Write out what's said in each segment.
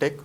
Tech.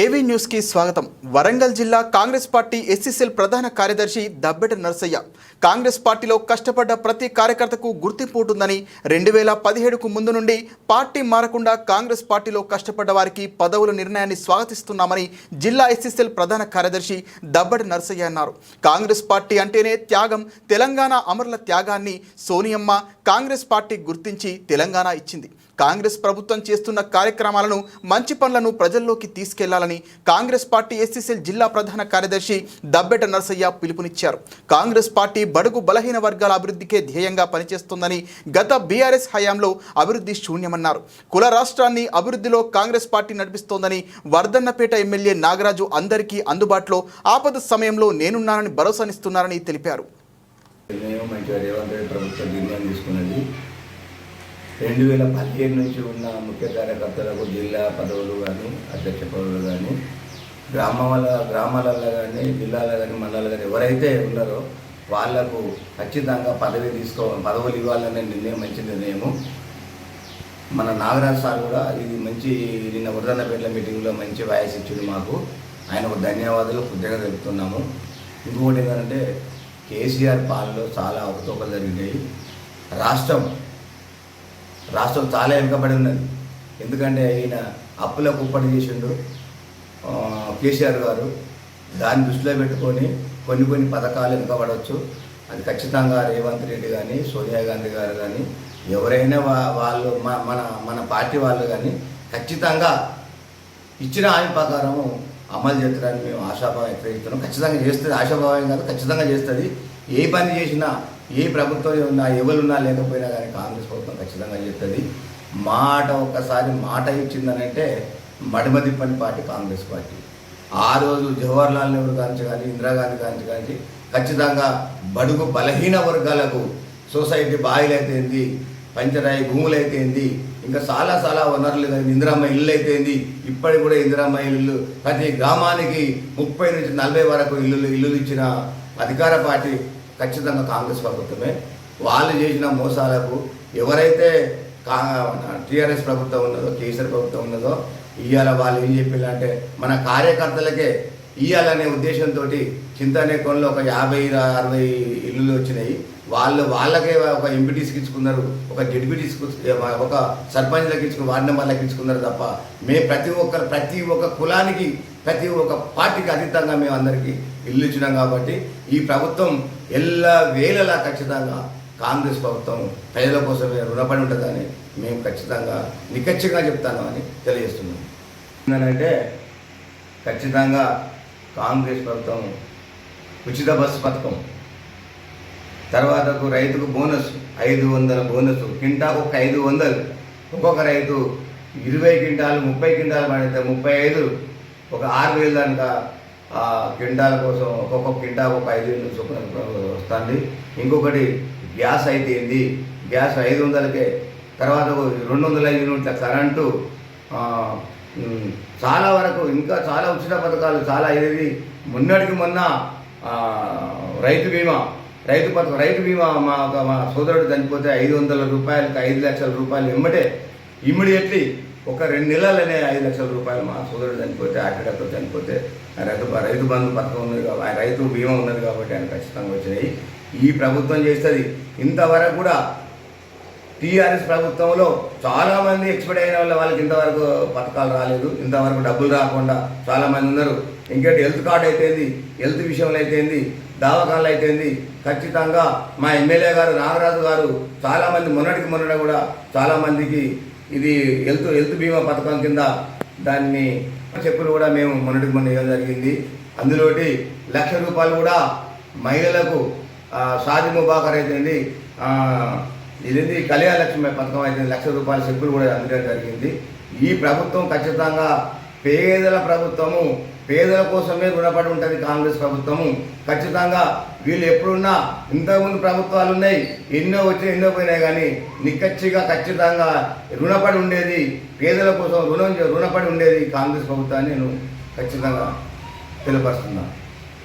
ఏవీ న్యూస్కి స్వాగతం. వరంగల్ జిల్లా కాంగ్రెస్ పార్టీ ఎస్సీసీఎల్ ప్రధాన కార్యదర్శి దబ్బెట నరసయ్య. కాంగ్రెస్ పార్టీలో కష్టపడ్డ ప్రతి కార్యకర్తకు గుర్తింపు ఉంటుందని రెండు వేల పదిహేడుకు ముందు నుండి పార్టీ మారకుండా కాంగ్రెస్ పార్టీలో కష్టపడ్డ వారికి పదవుల నిర్ణయాన్ని స్వాగతిస్తున్నామని జిల్లా ఎస్సీసీఎల్ ప్రధాన కార్యదర్శి దబ్బెట నరసయ్య అన్నారు. కాంగ్రెస్ పార్టీ అంటేనే త్యాగం తెలంగాణ అమరుల త్యాగాన్ని సోనియమ్మ కాంగ్రెస్ పార్టీ గుర్తించి తెలంగాణ ఇచ్చింది. కాంగ్రెస్ ప్రభుత్వం చేస్తున్న కార్యక్రమాలను మంచి పనులను ప్రజల్లోకి తీసుకెళ్ళాలని కాంగ్రెస్ పార్టీ ఎస్సీసీఎల్ జిల్లా ప్రధాన కార్యదర్శి దబ్బెట నరసయ్య పిలుపునిచ్చారు. కాంగ్రెస్ పార్టీ బడుగు బలహీన వర్గాల అభివృద్ధికే ధ్యేయంగా పనిచేస్తుందని గత బీఆర్ఎస్ హయాంలో అభివృద్ధి శూన్యమన్నారు. కుల రాష్ట్రాన్ని అభివృద్ధిలో కాంగ్రెస్ పార్టీ నడిపిస్తోందని వర్ధన్నపేట ఎమ్మెల్యే నాగరాజు అందరికీ అందుబాటులో ఆపద సమయంలో నేనున్నానని భరోసానిస్తున్నారని తెలిపారు. నిర్ణయం మంచిగా రేవంత్ రెడ్డి ప్రభుత్వం నిర్ణయం తీసుకున్నది. రెండు వేల పదిహేను నుంచి ఉన్న ముఖ్య కార్యకర్తలకు జిల్లా పదవులు కానీ అధ్యక్ష పదవులు కానీ గ్రామాల గ్రామాలలో కానీ జిల్లాలో కానీ మండలాలు కానీ ఎవరైతే ఉన్నారో వాళ్ళకు ఖచ్చితంగా పదవి తీసుకో పదవులు ఇవ్వాలనే నిర్ణయం మంచి నిర్ణయము. మన నాగరాజ్ సార్ కూడా ఇది మంచి నిన్న వరదన్నపేటల మీటింగ్లో మంచి వాయిస్ ఇచ్చింది మాకు. ఆయనకు ధన్యవాదాలు కొద్దిగా తెలుపుతున్నాము. ఇంకొకటి ఏంటంటే కేసీఆర్ పాలనలో చాలా అవతోకలు జరిగినాయి. రాష్ట్రం రాష్ట్రం చాలా వెనుకబడి ఉన్నది. ఎందుకంటే ఈయన అప్పుల కుప్పటి చేసిండు కేసీఆర్ గారు. దాన్ని దృష్టిలో పెట్టుకొని కొన్ని కొన్ని పథకాలు వెనుకబడవచ్చు అది ఖచ్చితంగా రేవంత్ రెడ్డి కానీ సోనియా గాంధీ గారు కానీ ఎవరైనా వా- వాళ్ళు మన మన పార్టీ వాళ్ళు కానీ ఖచ్చితంగా ఇచ్చిన హామీ ప్రకారము అమలు చేస్తారని మేము ఆశాభావం వ్యక్తపరుస్తున్నాం. ఖచ్చితంగా చేస్తుంది. ఆశాభావం కాదు ఖచ్చితంగా చేస్తుంది. ఏ పని చేసినా ఏ ప్రభుత్వం ఉన్నా ఎవరున్నా లేకపోయినా కానీ కాంగ్రెస్ ప్రభుత్వం ఖచ్చితంగా చేస్తుంది. మాట ఒక్కసారి మాట ఇచ్చిందనంటే మడిమదిప్పని పార్టీ కాంగ్రెస్ పార్టీ. ఆ రోజు జవహర్లాల్ నెహ్రూ గాంచి కానీ ఇందిరాగాంధీ గాంచి కానీ ఖచ్చితంగా బడుగు బలహీన వర్గాలకు సొసైటీ బాయిలు అయితేంది పంచరాయి భూములు అయితేంది ఇంకా చాలా చాలా వనరులు కానీ ఇందిరామ్మ ఇల్లు అయితేంది ఇప్పటికి కూడా ఇందిరామ్మ ఇల్లు. ప్రతి గ్రామానికి ముప్పై నుంచి నలభై వరకు ఇల్లులు ఇల్లులు ఇచ్చిన అధికార పార్టీ ఖచ్చితంగా కాంగ్రెస్ ప్రభుత్వమే. వాళ్ళు చేసిన మోసాలకు ఎవరైతే కా టీఆర్ఎస్ ప్రభుత్వం ఉన్నదో కేసీఆర్ ప్రభుత్వం ఉన్నదో ఇవాళ వాళ్ళు ఏం చెప్పారంటే మన కార్యకర్తలకే ఇవ్వాలనే ఉద్దేశంతో చింతనే కొనలో ఒక యాభై అరవై ఇల్లులు వచ్చినాయి. వాళ్ళు వాళ్ళకే ఒక ఎంపీటీస్కి ఇచ్చుకున్నారు ఒక జడ్పీటీస్కి ఒక సర్పంచ్లకు ఇచ్చుకున్నారు వార్డు మెంబర్లకు ఇచ్చుకున్నారు తప్ప మేము ప్రతి ఒక్కరు ప్రతి ఒక్క కులానికి ప్రతి ఒక్క పార్టీకి అతీతంగా మేము అందరికీ ఇల్లు ఇచ్చినాం కాబట్టి ఈ ప్రభుత్వం ఎల్లా వేళలా ఖచ్చితంగా కాంగ్రెస్ ప్రభుత్వం ప్రజల కోసమే రుణపడి ఉంటుందని మేము ఖచ్చితంగా నిఖచ్చితంగా చెప్తాను అని తెలియజేస్తున్నాం. ఏంటంటే ఖచ్చితంగా కాంగ్రెస్ ప్రభుత్వం ఉచిత బస్సు పథకం. తర్వాతకు రైతుకు బోనస్ ఐదు వందల బోనస్ కింటాకు ఒక ఐదు వందలు ఒక్కొక్క రైతు ఇరవై క్వింటాలు ముప్పై క్వింటాలు పడితే ముప్పై ఐదు ఒక ఆరు వేలు దానిక క్వింటాల కోసం ఒక్కొక్క క్వింటాకు ఒక ఐదు వేలు చొప్పున వస్తుంది. ఇంకొకటి గ్యాస్ అయితే ఏంది? గ్యాస్ ఐదు వందలకే తర్వాత రెండు వందల యూనిట్ల కరెంటు ఆ, చాలా వరకు ఇంకా చాలా ఉచిత పథకాలు చాలా ఇది మొన్నటికి మొన్న రైతు బీమా రైతు పథకం రైతు బీమా మా ఒక మా సోదరుడు చనిపోతే ఐదు వందల రూపాయలకు ఐదు లక్షల రూపాయలు ఇమ్మటే ఇమ్మీడియట్లీ ఒక రెండు నెలలనే ఐదు లక్షల రూపాయలు మా సోదరుడు చనిపోతే అటాక్తో చనిపోతే ఆ రైతు రైతు బంధు పథకం ఉన్నది కాబట్టి రైతు బీమా ఉన్నది కాబట్టి ఆయన ఖచ్చితంగా వచ్చినాయి. ఈ ప్రభుత్వం చేస్తుంది. ఇంతవరకు కూడా టీఆర్ఎస్ ప్రభుత్వంలో చాలా మంది అయిన వాళ్ళ వాళ్ళకి ఇంతవరకు పథకాలు రాలేదు ఇంతవరకు డబ్బులు రాకుండా చాలామంది ఉన్నారు. ఇంకేంటి హెల్త్ కార్డు అయితేంది హెల్త్ విషయంలో అయితేంది దావకాలు అయితేంది ఖచ్చితంగా మా ఎమ్మెల్యే గారు నాగరాజు గారు చాలామంది మొన్నటికి మొన్నట కూడా చాలామందికి ఇది హెల్త్ హెల్త్ బీమా పథకం కింద దాన్ని చెప్పులు కూడా మేము మొన్నటికి మొన్న ఇవ్వడం జరిగింది. అందులోటి లక్ష రూపాయలు కూడా మహిళలకు ఆ, ముబాకర్ అయితేంది ఇదేంటి కళ్యాణలక్ష్మి పథకం అయితే లక్ష రూపాయల చెక్కులు కూడా అందడం జరిగింది. ఈ ప్రభుత్వం ఖచ్చితంగా పేదల ప్రభుత్వము పేదల కోసమే రుణపడి ఉంటుంది కాంగ్రెస్ ప్రభుత్వము. ఖచ్చితంగా వీళ్ళు ఎప్పుడున్నా ఇంతకుముందు ప్రభుత్వాలు ఉన్నాయి ఎన్నో వచ్చి ఎన్నో పోయినాయి కానీ నిక్కచ్చిగా ఖచ్చితంగా రుణపడి ఉండేది పేదల కోసం రుణం రుణపడి ఉండేది కాంగ్రెస్ ప్రభుత్వాన్ని నేను ఖచ్చితంగా తెలియపరుస్తున్నాను.